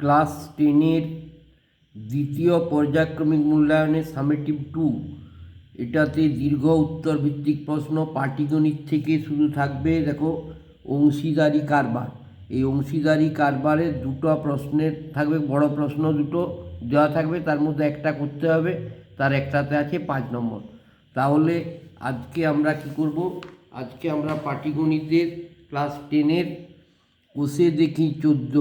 Class টেনের দ্বিতীয় পর্যায়ক্রমিক মূল্যায়নের সামেটিভ টু, এটাতে দীর্ঘ উত্তর ভিত্তিক প্রশ্ন পাটিগণিত থেকে শুরু থাকবে, দেখো, অংশীদারি কারবার। এই অংশীদারি কারবারের দুটো প্রশ্নের থাকবে, বড় প্রশ্ন দুটো দেওয়া থাকবে, তার মধ্যে একটা করতে হবে, তার একটাতে আছে পাঁচ নম্বর। তাহলে আজকে আমরা কি করব? আজকে আমরা পাটিগণিতের ক্লাস টেনের কোষে দেখি চোদ্দ।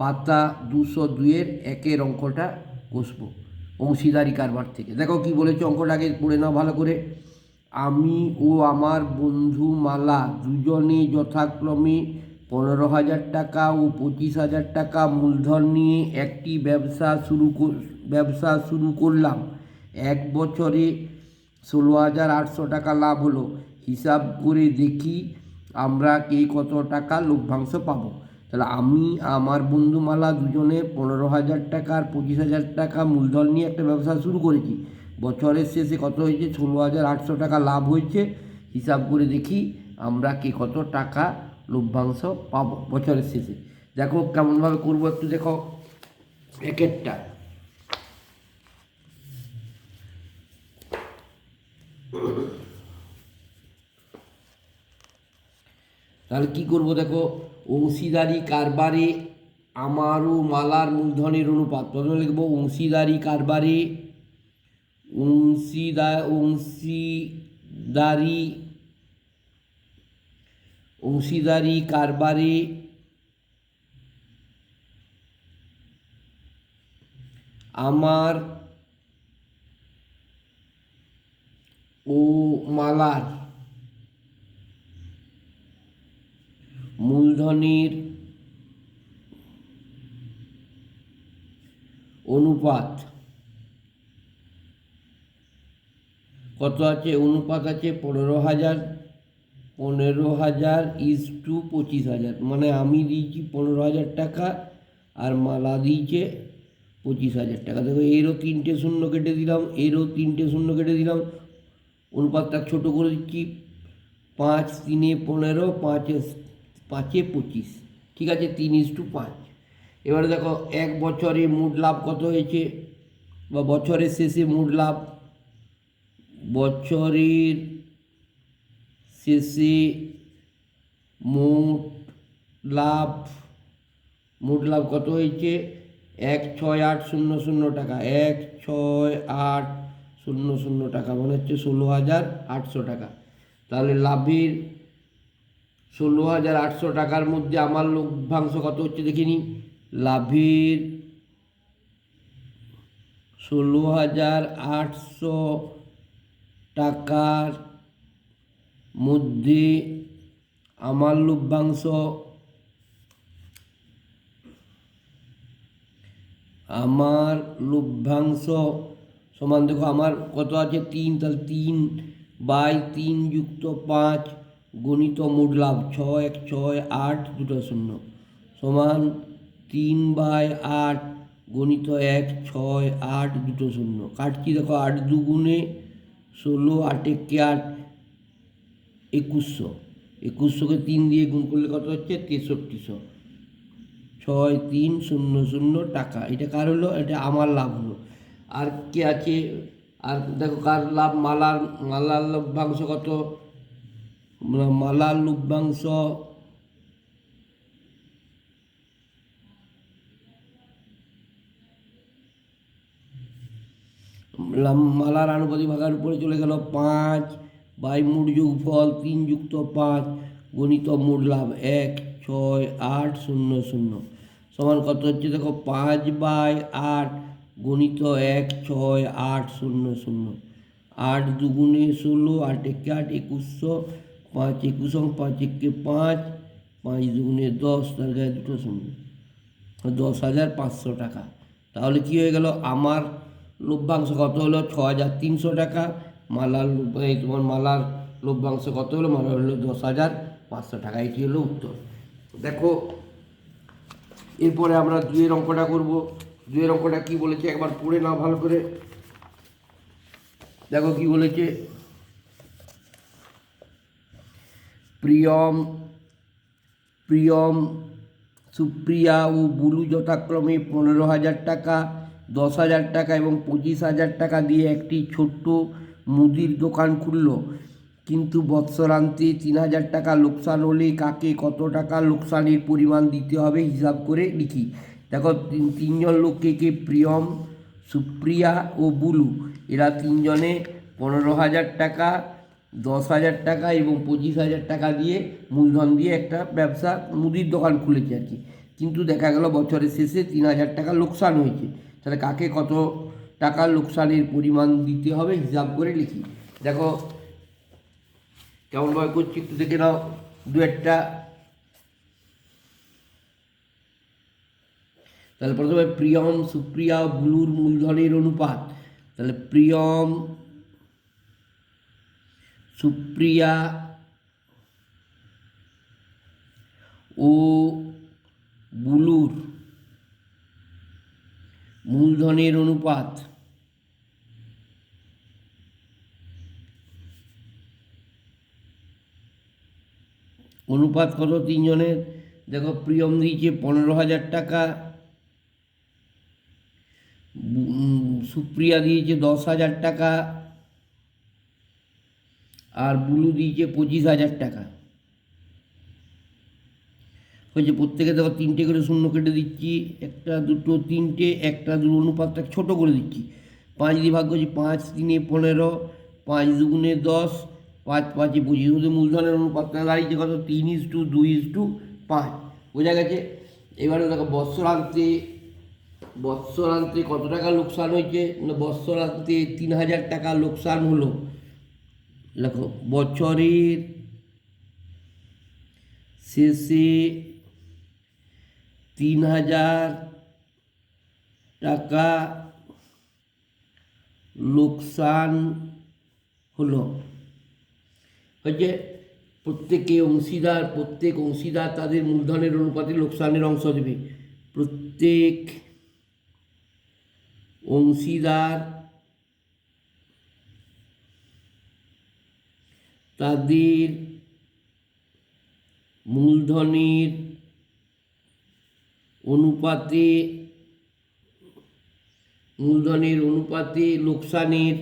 পাতা দুশো দুইয়ের একের অঙ্কটা কষবো অংশীদারি কারবার থেকে। দেখো কি বলেছে অঙ্কটা আগে পড়ে নাও ভালো করে। আমি ও আমার বন্ধু মালা দুজনে যথাক্রমে পনেরো হাজার টাকা ও পঁচিশ হাজার টাকা মূলধন নিয়ে একটি ব্যবসা শুরু ব্যবসা শুরু করলাম। এক বছরে ষোলো হাজার আটশো টাকা লাভ হলো। হিসাব করে দেখি আমরা কে কত টাকা লভ্যাংশ পাবো। তাহলে আমি, আমার বন্ধুমালা দুজনে পনেরো হাজার টাকা আর পঁচিশ হাজার টাকা মূলধন নিয়ে একটা ব্যবসা শুরু করেছি। বছরের শেষে কত হয়েছে? ষোলো হাজার আটশো টাকা লাভ হয়েছে। হিসাব করে দেখি আমরা কে কত টাকা লভ্যাংশ পাবো বছরের শেষে। দেখো কেমনভাবে করব একটু দেখো। এক একটা তাহলে কি করব দেখো? অংশীদারি কারবারে আমারও মালার মূলধনের অনুপাত। প্রথমে লিখব অংশীদারি কারবারে অংশীদার অংশীদারি অংশীদারি কারবারে আমার ও মালার মূলধনের অনুপাত। কত আছে? অনুপাত আছে পনেরো হাজার পনেরো হাজার ইজ টু পঁচিশ হাজার। মানে আমি দিয়েছি পনেরো হাজার টাকা আর মালা দিয়েছে পঁচিশ হাজার টাকা। দেখো, এরও তিনটে শূন্য কেটে দিলাম, এরও তিনটে শূন্য কেটে দিলাম। অনুপাতটা ছোট করে দিচ্ছি, পাঁচ তিনে পনেরো, পাঁচে পাঁচে পঁচিশ। ঠিক আছে, তিন ইস টু পাঁচ। এবারে দেখো, এক বছরে মোট লাভ কত হয়েছে? বা বছরের শেষে মোট লাভ? বছরের শেষে মোট লাভ মোট লাভ কত হয়েছে? এক ছয় আট শূন্য শূন্য টাকা। এক ছয় আট শূন্য শূন্য টাকা। মানে হচ্ছে ষোলো হাজার আটশো টাকা। তাহলে লাভের ষোলো হাজার আটশো টাকার মধ্যে আমার লভ্যাংশ কত হচ্ছে দেখিনি। লাভের ষোলো হাজার আটশো টাকার মধ্যে আমার লভ্যাংশ আমার লভ্যাংশ সমান দেখো, আমার কত আছে? তিন, তাহলে তিন বাই তিন যুক্ত পাঁচ। গণিত মোট লাভ ছয়, এক, ছয়, আট, দুটো শূন্য। সমান তিন বাই আট গণিত এক, ছয়, আট, দুটো শূন্য। কাটছি দেখো, আট দুগুণে ষোলো, আটে কে আট, একুশশো। একুশশোকে তিন দিয়ে গুণ করলে কত হচ্ছে? তেষট্টিশো। ছয়, তিন, শূন্য শূন্য টাকা। এটা কার হলো? এটা আমার লাভ হলো। আর কে আছে? আর দেখো, কার লাভ? মালার মালার লভ্যাংশ কত? মা- মালার লভ্যাংশ মালার আনুপাতিক ভাগার উপরে চলে গেল পাঁচ বাই মোট যোগফল তিন যুক্ত পাঁচ গণিত মোট লাভ এক ছয় আট শূন্য শূন্য সমান কত হচ্ছে দেখো পাঁচ বাই আট গণিত এক ছয় আট শূন্য শূন্য আট দুগুণে ষোলো আট একে আট একুশশো পাঁচ একুশ পাঁচ একে পাঁচ পাঁচ দুগুণে দশ তার গায়ে দুটো শূন্য দশ হাজার পাঁচশো টাকা। তাহলে কি হয়ে গেল? আমার লভ্যাংশ কত হলো? ছ হাজার তিনশো টাকা। মালার এই তোমার মালার লভ্যাংশ কত হলো? মালার হলো দশ হাজার পাঁচশো টাকা। এটি হলো? উত্তর। দেখো, এরপরে আমরা দুয়ের অঙ্কটা করব। দুয়ের অঙ্কটা কি বলেছে? একবার পড়ে নাও ভালো করে। দেখো কি বলেছে? প্রিয়ম প্রিয়ম, সুপ্রিয়া ও বুলু যথাক্রমে পনেরো হাজার টাকা, দশ হাজার টাকা এবং পঁচিশ হাজার টাকা দিয়ে একটি ছোট্ট মুদির দোকান খুলল। কিন্তু বৎসরান্তে তিন হাজার টাকা লোকসান হলে কাকে কত টাকা লোকসানের পরিমাণ দিতে হবে হিসাব করে লিখি। দেখো, তিন- তিনজন লোককে কে? প্রিয়ম, সুপ্রিয়া ও বুলু। এরা তিনজনে পনেরো হাজার টাকা দশ হাজার টাকা এবং পঁচিশ হাজার টাকা দিয়ে মূলধন দিয়ে একটা ব্যবসা, মুদির দোকান খুলেছে আর কি। কিন্তু দেখা গেল বছরের শেষে তিন হাজার টাকা লোকসান হয়েছে। তাহলে কাকে কত টাকা লোকসানের পরিমাণ দিতে হবে হিসাব করে লিখি। দেখো কেমনভাবে করছি একটু দেখে নাও। দু একটা। তাহলে প্রথমে প্রিয়ম, সুপ্রিয়া, ব্লুর মূলধনের অনুপাত। তাহলে প্রিয়ম সুপ্রিয়া ও বুলুর মূলধনের অনুপাত। অনুপাত কত তিনজনের? দেখো, প্রিয়ম দিয়েছে পনেরো হাজার টাকা। সুপ্রিয়া দিয়েছে দশ হাজার টাকা। আর বুলু দিয়েছে পঁচিশ হাজার টাকা। হয়েছে প্রত্যেকে দেখো তিনটে করে শূন্য কেটে দিচ্ছি, একটা দুটো তিনটে, একটা দুটো অনুপাতটা ছোটো করে দিচ্ছি। পাঁচ দিয়ে ভাগ করছি, পাঁচ তিনে পনেরো, পাঁচ দুগুণে দশ, পাঁচ পাঁচে পঁচিশ। ওদের মূলধনের অনুপাতটা দাঁড়িয়েছে কত? তিন ইস টু দুই ইস টু, পাঁচ। বোঝা গেছে? এবারে দেখো বৎসরান্তে বৎসরান্তে কত টাকা লোকসান হয়েছে? না বৎসরান্তে তিন হাজার টাকা লোকসান হলো। দেখো বছরের শেষে তিন হাজার টাকা লোকসান হলো। হচ্ছে প্রত্যেকে অংশীদার, প্রত্যেক অংশীদার তাদের মূলধনের অনুপাতে লোকসানের অংশ দেবে। প্রত্যেক অংশীদার তাদের মূলধনের অনুপাতে মূলধনের অনুপাতে লোকসানের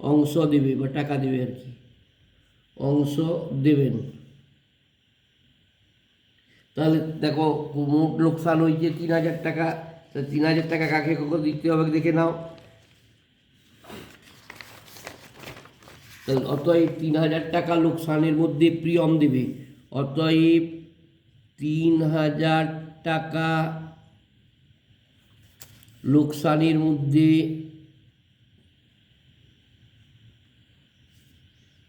অংশ দেবে বা টাকা দেবে আর কি। অংশ দেবেন। তাহলে দেখো, মোট লোকসান হয়েছে তিন হাজার টাকা। তিন হাজার টাকা কাকে দিতে হবে দেখে নাও। অতএব তিন হাজার টাকা লোকসানের মধ্যে প্রিয়ম দেবে। অতএব তিন হাজার টাকা লোকসানের মধ্যে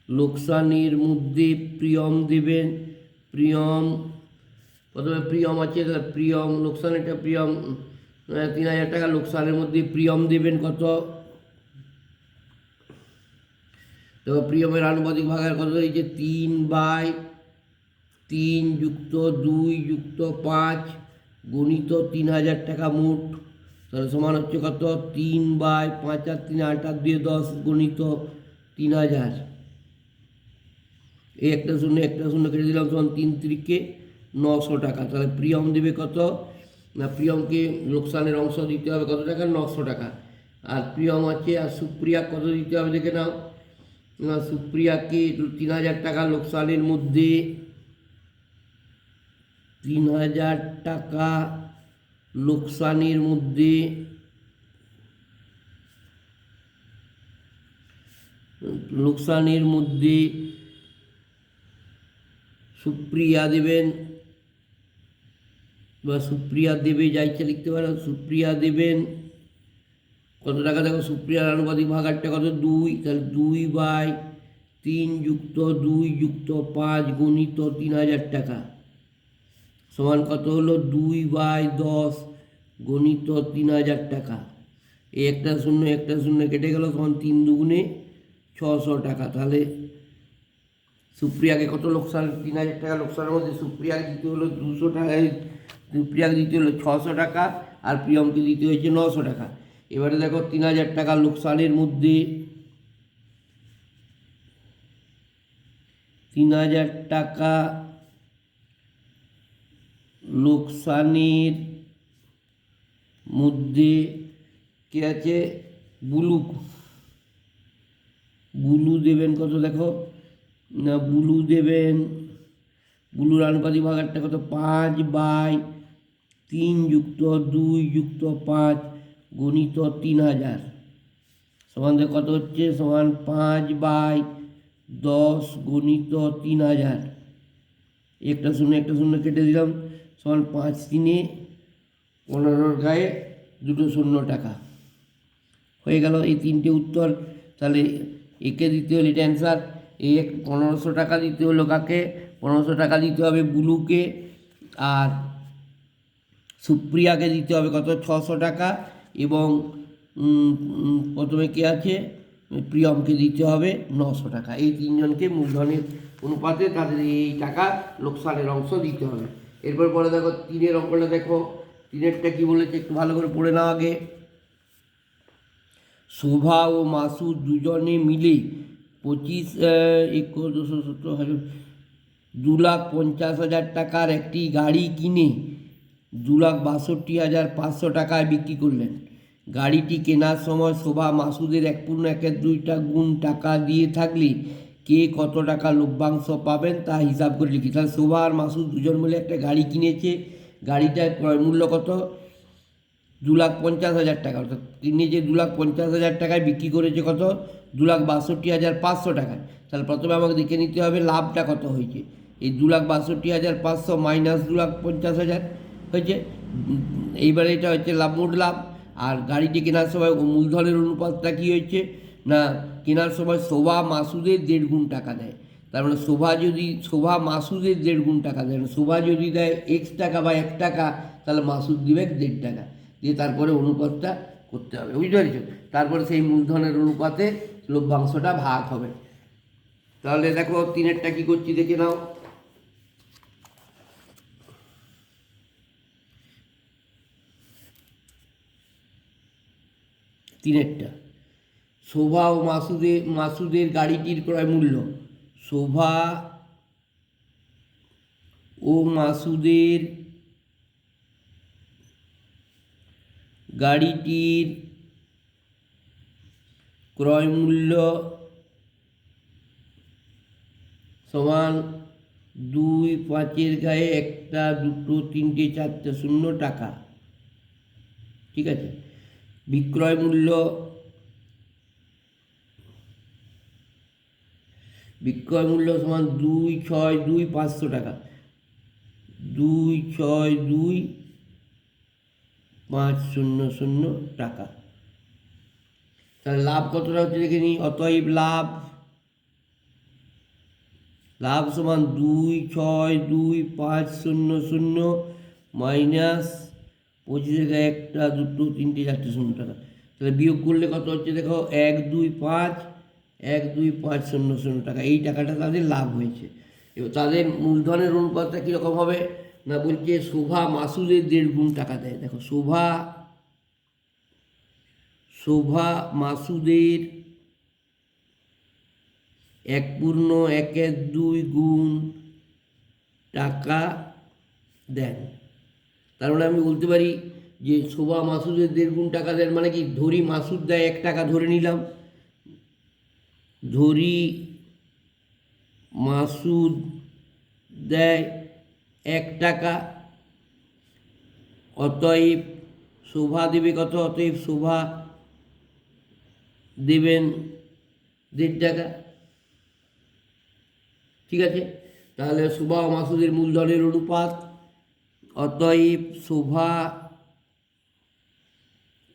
লোকসানের মধ্যে প্রিয়ম দেবেন প্রিয়ম, প্রথমে প্রিয়ম আছে প্রিয়ম লোকসান এটা প্রিয়ম, তিন হাজার টাকা লোকসানের মধ্যে প্রিয়ম দেবেন কত? তো প্রিয়মের আনুপাতিক ভাগের কত হয়েছে তিন বাই তিন যুক্ত দুই যুক্ত পাঁচ গণিত তিন হাজার টাকা মোট, তাহলে সমান হচ্ছে কত? তিন বাই পাঁচ আর তিন আট আর দিয়ে দশ গণিত তিন হাজার। এই একটা শূন্য একটা শূন্য কেটে দিলাম তখন তিন তিরিকে নশো টাকা। তাহলে প্রিয়ম দেবে কত? না, প্রিয়মকে লোকসানের অংশ দিতে হবে কত টাকা? নশো টাকা। আর প্রিয়ম আছে আর সুপ্রিয়া কত দিতে হবে দেখে নাও। সুপ্রিয়াকে তিন হাজার টাকা লোকসানের মধ্যে, তিন হাজার টাকা লোকসানের মধ্যে লোকসানের মধ্যে সুপ্রিয়া দেবেন। বা সুপ্রিয়া দেবে যা ইচ্ছা লিখতে পারেন সুপ্রিয়া দেবেন। কত টাকা দেখো? সুপ্রিয়ার আনুপাতিক ভাগারটা কত? দুই। তাহলে দুই বাই তিন যুক্ত দুই যুক্ত পাঁচ গণিত তিন হাজার টাকা। সমান কত হলো? দুই বাই দশ গণিত তিন হাজার টাকা। এই একটা শূন্য একটা শূন্য কেটে গেল তখন তিন দুগুণে ছশো টাকা। তাহলে সুপ্রিয়াকে কত লোকসান? তিন হাজার টাকা লোকসানের মধ্যে সুপ্রিয়াকে দিতে হলো দুশো টাকা। সুপ্রিয়াকে দিতে হলো ছশো টাকা আর প্রিয়মকে দিতে হয়েছে নশো টাকা। এবারে দেখো তিন হাজার টাকা লোকসানের মধ্যে তিন হাজার টাকা লোকসানের মধ্যে কে আছে? বুলু বুলু দেবেন কত দেখো? না, বুলু দেবেন। বুলুর আনুপাতিক ভাগারটা কত? পাঁচ বাই তিন যুক্ত দুই যুক্ত পাঁচ। গণিত তিন হাজার। সমান কত হচ্ছে? সমান পাঁচ বাই দশ গণিত তিন হাজার। একটা শূন্য একটা শূন্য কেটে দিলাম। সমান পাঁচ তিনে পনেরোর গায়ে দুটো শূন্য টাকা। হয়ে গেল এই তিনটে উত্তর। তাহলে একে দিতে হলে এটা অ্যান্সার এক পনেরোশো টাকা দিতে হলো কাকে? পনেরোশো টাকা দিতে হবে বুলুকে। আর সুপ্রিয়াকে দিতে হবে কত? ছশো টাকা। এবং প্রথমে কে আছে? প্রিয়মকে দিতে হবে নশো টাকা। এই তিনজনকে মূলধনের অনুপাতে তাদের এই টাকা লোকসানের অংশ দিতে হবে। এরপর পরে দেখো, তিনের অঙ্কটা দেখো। তিনেরটা কি বলেছে? একটু ভালো করে পড়ে নাও আগে। শোভা ও মাসুদ দুজনে মিলে পঁচিশ একুশ, দুশো সত্তর, হাজার দু লাখ পঞ্চাশ হাজার টাকার একটি গাড়ি কিনে দু লাখ বাষট্টি হাজার পাঁচশো টাকায় বিক্রি করলেন। গাড়িটি কেনার সময় শোভা মাসুদের এক পূর্ণ একের দুইটা গুণ টাকা দিয়ে থাকলে কে কত টাকা লভ্যাংশ পাবেন তা হিসাব করে লিখি। তাহলে শোভা আর মাসুদ দুজন মিলে একটা গাড়ি কিনেছে। গাড়িটার ক্রয় মূল্য কত? দু লাখ পঞ্চাশ হাজার টাকা। অর্থাৎ কিনেছে দু লাখ পঞ্চাশ হাজার টাকায়, বিক্রি করেছে কত? দু লাখ বাষট্টি হাজার পাঁচশো টাকায়। তাহলে প্রথমে আমাকে দেখে নিতে হবে লাভটা কত হয়েছে। এই দু লাখ বাষট্টি হাজার পাঁচশো মাইনাস দু লাখ পঞ্চাশ হাজার হয়েছে। এইবারে এটা হচ্ছে লাভ মোট লাভ। আর গাড়িটি কেনার সময় মূলধনের অনুপাতটা কী হয়েছে? না, কেনার সময় শোভা মাসুদের দেড় গুণ টাকা দেয়। তার মানে শোভা যদি, শোভা মাসুদের দেড় গুণ টাকা দেয় মানে শোভা যদি দেয় এক্স টাকা বা এক টাকা, তাহলে মাসুদ দিবে দেড় টাকা। দিয়ে তারপরে অনুপাতটা করতে হবে। বুঝতে পেরেছ? তারপরে সেই মূলধনের অনুপাতে লভ্যাংশটা ভাগ হবে। তাহলে দেখো, তিনেরটা কী করছি দেখে নাও। তিনেরটা। শোভা ও মাসুদের মাসুদের গাড়িটির ক্রয় মূল্য। শোভা ও মাসুদের গাড়িটির ক্রয় মূল্য সমান দুই পাঁচের গায়ে একটা, দুটো, তিনটে, চারটে, শূন্য টাকা। ঠিক আছে? বিক্রয় মূল্য বিক্রয় মূল্য সমান দুই ছয় দুই পাঁচশো টাকা। দুই ছয় দুই পাঁচ শূন্য শূন্য টাকা। তাহলে লাভ কতটা হচ্ছে দেখে নিই। অতএব লাভ লাভ সমান দুই ছয় দুই পাঁচ শূন্য শূন্য মাইনাস পঁচিশ টাকা একটা, দুটো, তিনটে, চারটে, শূন্য টাকা। তাহলে বিয়োগ করলে কত হচ্ছে দেখো? এক, দুই, পাঁচ, এক, দুই, পাঁচ, শূন্য শূন্য টাকা। এই টাকাটা তাদের লাভ হয়েছে। এবার তাদের মূলধনের অনুপাতটা কীরকম হবে? না বলছে শোভা মাসুদের দেড় গুণ টাকা দেয়। দেখো, শোভা শোভা মাসুদের এক পূর্ণ একের দুই গুণ টাকা দেন। তার মানে আমি বলতে পারি যে শোভা মাসুদের দেড় গুণ টাকা দেন মানে কি? ধরি মাসুদ দেয় এক টাকা ধরে নিলাম। ধরি মাসুদ দেয় এক টাকা। অতএব শোভা দেবে কত? অতএব শোভা দেবেন দেড় টাকা। ঠিক আছে? তাহলে শোভা মাসুদের মূলধনের অনুপাত অতএব শোভা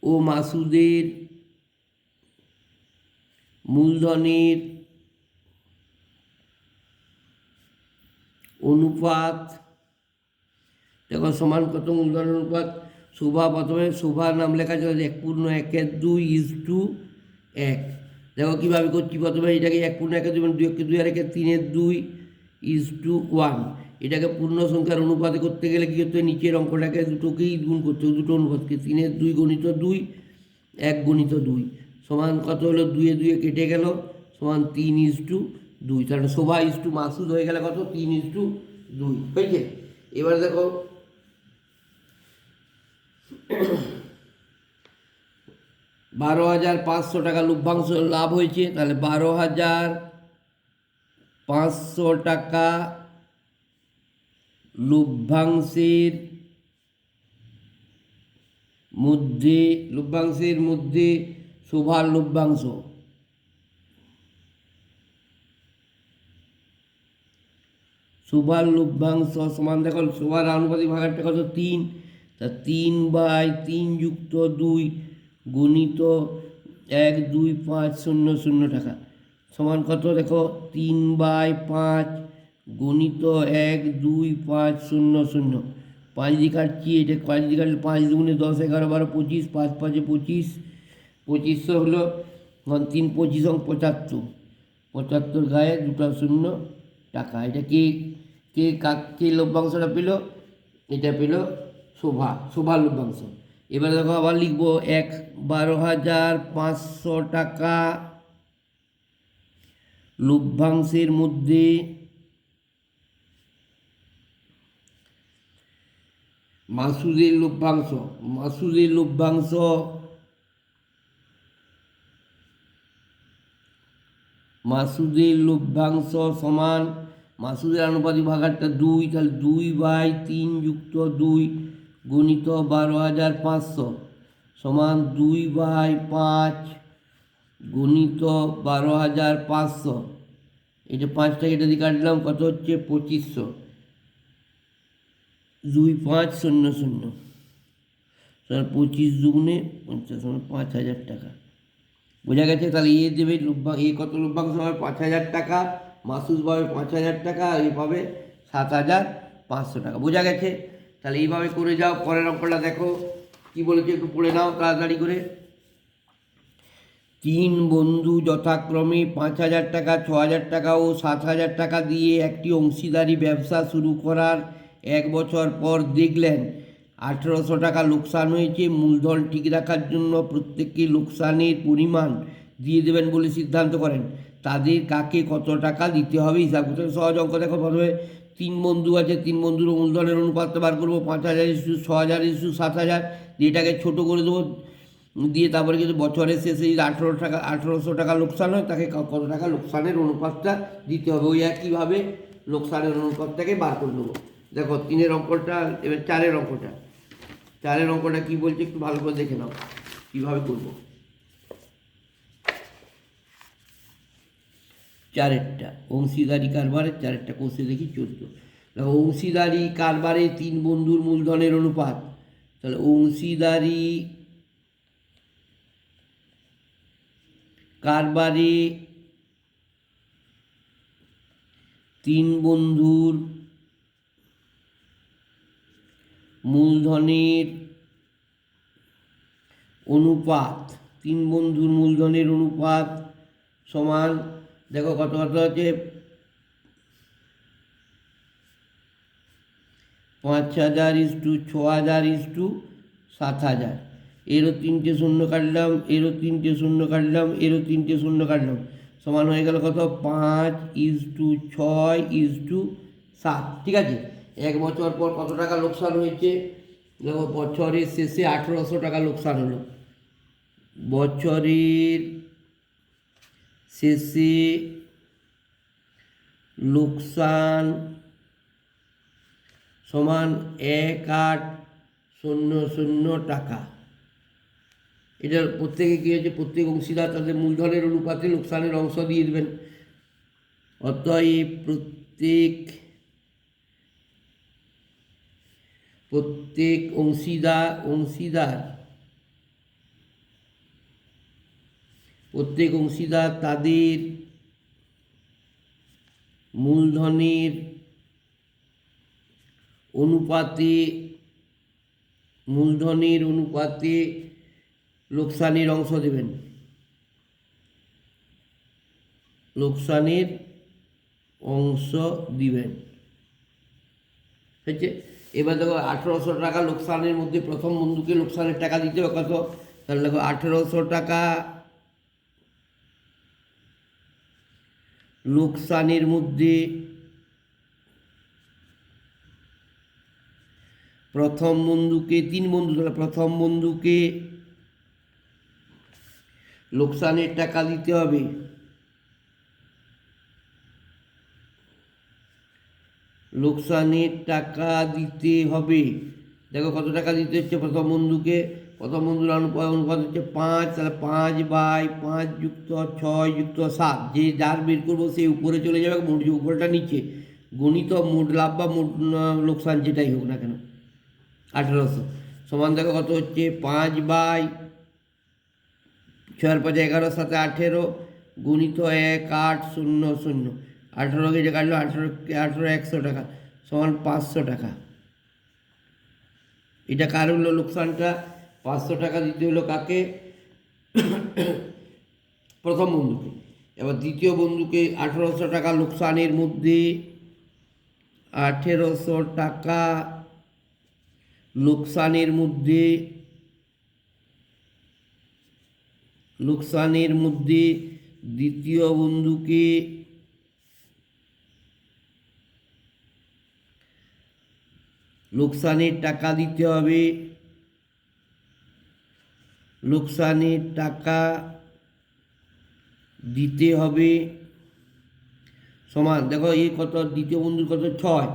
ও মাসুদের মূলধনের অনুপাত, দেখো সমান কত মূলধন অনুপাত? শোভা প্রথমে শোভা নাম লেখা ছিল এক পূর্ণ একের দুই ইজ টু এক। দেখো কীভাবে করছি প্রথমে, এটাকে এক পূর্ণ একের দুই মানে দুই একে দুই আর একে তিনের দুই ইজ টু ওয়ান। এটাকে পূর্ণ সংখ্যার অনুপাতে করতে গেলে কী করতে? নিচের অঙ্কটাকে দুটোকেই গুণ করতে হবে? দুটো অনুপাতকে। তিনের দুই গণিত দুই, এক গণিত দুই। সমান কত হলো? দুয়ে দুয়ে কেটে গেল। সমান তিন ইজ টু দুই। তাহলে শোভা ইস টু মাসুদ হয়ে গেলে কত? তিন ইস টু দুই। হয়েছে? এবার দেখো। বারো হাজার পাঁচশো টাকা লভ্যাংশ লাভ হয়েছে। তাহলে বারো হাজার পাঁচশো টাকা লভ্যাংশের মধ্যে লভ্যাংশের মধ্যে শোভার লভ্যাংশ শোভার লভ্যাংশ সমান, দেখো, শোভার আনুপাতিক ভাগারটা কত? তিন। তা তিন বাই তিন যুক্ত দুই গণিত এক, দুই, পাঁচ, শূন্য শূন্য টাকা। সমান কত? দেখো, তিন বাই পাঁচ গণিত এক, দুই, পাঁচ, শূন্য শূন্য। পাঁচ দিয়ে কাটছি এটা পাঁচ দিয়ে কাটলে পাঁচ দুগুণে দশ, এগারো, বারো, পঁচিশ, পাঁচ, পাঁচে পঁচিশ। পঁচিশশো হলো তিন, পঁচিশ অঙ্ক পঁচাত্তর। পঁচাত্তর গায়ে দুটো শূন্য টাকা। এটা কে কে কাক, কে লভ্যাংশটা পেল? এটা পেল শোভা শোভা লভ্যাংশ। এবার দেখো আবার লিখব, এক, বারো হাজার পাঁচশো টাকা লভ্যাংশের মধ্যে মাসুদের লভ্যাংশ মাসুদের লভ্যাংশ। মাসুদের লভ্যাংশ সমান, মাসুদের আনুপাতিক ভাগারটা দুই, তাহলে দুই বাই তিন যুক্ত দুই গণিত বারো হাজার পাঁচশো সমান দুই বাই পাঁচ গণিত বারো হাজার পাঁচশো। এটা পাঁচটা এটা দিয়ে কাটলাম, কত হচ্ছে? পঁচিশশো। দুই পাঁচ শূন্য শূন্য। স্যার পঁচিশ দুগুণে পঞ্চাশ মানে পাঁচ হাজার টাকা। বোঝা গেছে? তাহলে এ দেবে লভ্যাং এ কত লভ্যাংশ হবে? পাঁচ হাজার টাকা। মাসুদ পাবে পাঁচ হাজার টাকা, আর এ পাবে সাত হাজার পাঁচশো টাকা। বোঝা গেছে? তাহলে এইভাবে করে যাও, পরের অঙ্কটা দেখো। কি বলেছে একটু পড়ে নাও তাড়াতাড়ি করে। তিন বন্ধু যথাক্রমে পাঁচ হাজার টাকা, ছ হাজার টাকা ও সাত হাজার টাকা দিয়ে একটি অংশীদারি ব্যবসা শুরু করার এক বছর পর দেখলেন, আঠেরোশো টাকা লোকসান হয়েছে, মূলধন ঠিক রাখার জন্য প্রত্যেককে লোকসানের পরিমাণ দিয়ে দেবেন বলে সিদ্ধান্ত করেন। তাদের কাকে কত টাকা দিতে হবে হিসাব করতে। সহজ অঙ্ক দেখো প্রথমে, তিন বন্ধু আছে, তিন বন্ধুর মূলধনের অনুপাতটা বার করব, পাঁচ হাজার ইস্যু, ছ হাজার ইস্যু, সাত হাজার এটাকে ছোটো করে দেবো, দিয়ে তারপরে কিন্তু বছরের শেষে যদি আঠেরো টাকা, আঠেরোশো টাকা লোকসান হয়, তাকে কত টাকা লোকসানের অনুপাতটা দিতে হবে। ওই একইভাবে লোকসানের অনুপাতটাকে বার করে দেবো। দেখো, তিনের অঙ্কটা, এবার চারের অঙ্কটা। চারের অঙ্কটা কি বলছে একটু ভালো করে দেখে নাও, কীভাবে করব। চারেরটা, অংশীদারি কারবারের চারেরটা কোষে দেখি চোদ্দ। দেখো, অংশীদারি কারবারে তিন বন্ধুর মূলধনের অনুপাত। তাহলে অংশীদারি কারবারে তিন বন্ধুর মূলধনের অনুপাত, তিন বন্ধুর মূলধনের অনুপাত সমান, দেখো কত কত আছে? পাঁচ হাজার ইস টু ছ হাজার ইস টু সাত হাজার। এরও তিনটে শূন্য কাটলাম, এরও তিনটে শূন্য কাটলাম, এরও তিনটে শূন্য কাটলাম। সমান হয়ে গেল কত? পাঁচ ইস টু ছয় ইস টু সাত, ঠিক আছে? এক বছর পর কত টাকা লোকসান হয়েছে? দেখো, বছরের শেষে আঠেরোশো টাকা লোকসান হলো। বছরের শেষে লোকসান সমান এক আট শূন্য শূন্য টাকা। এটার প্রত্যেকে কী হয়েছে? প্রত্যেক অংশীদার তাদের মূলধনের অনুপাতে লোকসানের অংশ দিয়ে দেবেন। অতএব প্রত্যেক প্রত্যেক অংশীদার অংশীদার, প্রত্যেক অংশীদার তাদের মূলধনের অনুপাতে মূলধনের অনুপাতে লোকসানের অংশ দেবেন। লোকসানের অংশ দিবেন। হচ্ছে এবার দেখো আঠেরোশো টাকা লোকসানের মধ্যে প্রথম বন্ধুকে লোকসানের টাকা দিতে হবে কত? তাহলে দেখো আঠেরোশো টাকা লোকসানের মধ্যে প্রথম বন্ধুকে, তিন বন্ধু, তাহলে প্রথম বন্ধুকে লোকসানের টাকা দিতে হবে। লোকসানের টাকা দিতে হবে। দেখো কত টাকা দিতে হচ্ছে প্রথম বন্ধুকে। প্রথম বন্ধুর অনুপাত অনুপাত হচ্ছে পাঁচ, তাহলে পাঁচ বাই পাঁচ যুক্ত ছয় যুক্ত সাত। যে যার বের করব সে উপরে চলে যাবে মোট উপরটা নিচে। গণিত মোট লাভ বা মোট লোকসান যেটাই হোক না কেন। আঠেরোশো। সমান দেখো কত হচ্ছে? পাঁচ বাই ছয়ের পাঁচে এগারো, সাথে আঠেরো। গুণিত এক, আট, শূন্য শূন্য। আঠেরো কেটে কাটলো, আঠেরো আঠেরো একশো টাকা, সমান পাঁচশো টাকা। এটা কার হলো লোকসানটা? পাঁচশো টাকা দিতে হলো কাকে? প্রথম বন্ধুকে। এবার দ্বিতীয় বন্ধুকে আঠেরোশো টাকা লোকসানের মধ্যে, আঠেরোশো টাকা লোকসানের মধ্যে লোকসানের মধ্যে দ্বিতীয় বন্ধুকে লোকসানের টাকা দিতে হবে। লোকসানের টাকা দিতে হবে। সমান, দেখো এই কত, দ্বিতীয় বন্ধুর কত? ছয়।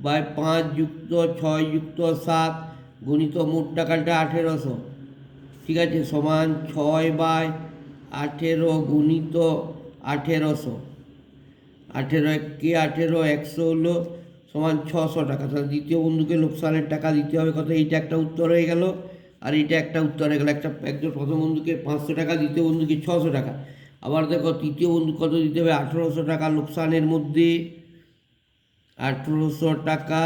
বাই পাঁচ যুক্ত ছয় যুক্ত সাত, গণিত মোট টাকাটা আঠেরোশো। ঠিক আছে, সমান ছয় বাই আঠেরো গুণিত আঠেরোশো। আঠেরো কে আঠেরো, একশো হলো সমান ছশো টাকা। তাহলে দ্বিতীয় বন্ধুকে লোকসানের টাকা দিতে হবে কত এইটা একটা উত্তর হয়ে গেল। আর এইটা একটা উত্তর হয়ে গেল। একটা একজন প্রথম বন্ধুকে পাঁচশো টাকা, দ্বিতীয় বন্ধুকে ছশো টাকা। আবার দেখো, তৃতীয় বন্ধু কত দিতে হবে? আঠেরোশো টাকা লোকসানের মধ্যে। আঠেরোশো টাকা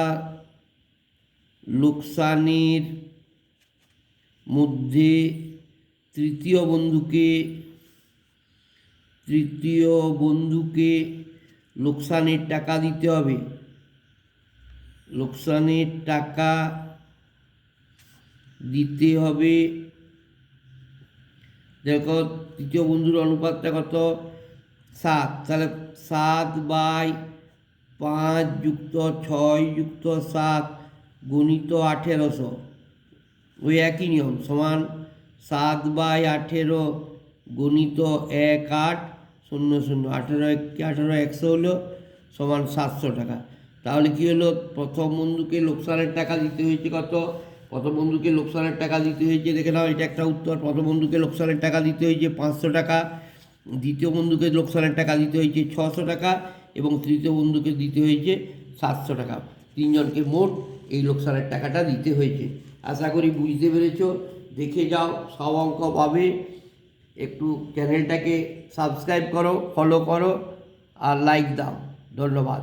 লোকসানের মধ্যে তৃতীয় বন্ধুকে তৃতীয় বন্ধুকে লোকসানের টাকা দিতে হবে। লোকসানের টাকা দিতে হবে। দেখো, তৃতীয় বন্ধুর অনুপাতটা কত? সাত। তাহলে সাত বাই পাঁচ যুক্ত ছয় যুক্ত সাত গুণিত আঠেরোশো। ওই একই নিয়ম, সমান সাত বাই আঠেরো গণিত এক আট শূন্য শূন্য। আঠেরো এক, আঠেরো একশো হলো সমান সাতশো টাকা। তাহলে কী হলো? প্রথম বন্ধুকে লোকসানের টাকা দিতে হয়েছে কত? প্রথম বন্ধুকে লোকসানের টাকা দিতে হয়েছে, দেখে নাও, এটা একটা উত্তর। প্রথম বন্ধুকে লোকসানের টাকা দিতে হয়েছে পাঁচশো টাকা, দ্বিতীয় বন্ধুকে লোকসানের টাকা দিতে হয়েছে ছশো টাকা এবং তৃতীয় বন্ধুকে দিতে হয়েছে সাতশো টাকা। তিনজনকে মোট এই লোকসানের টাকাটা দিতে হয়েছে। আশা করি বুঝতে পেরেছ। দেখে যাও, সব অঙ্ক পাবে। একটু চ্যানেলটাকে সাবস্ক্রাইব করো ফলো করো, আর লাইক দাও। ধন্যবাদ।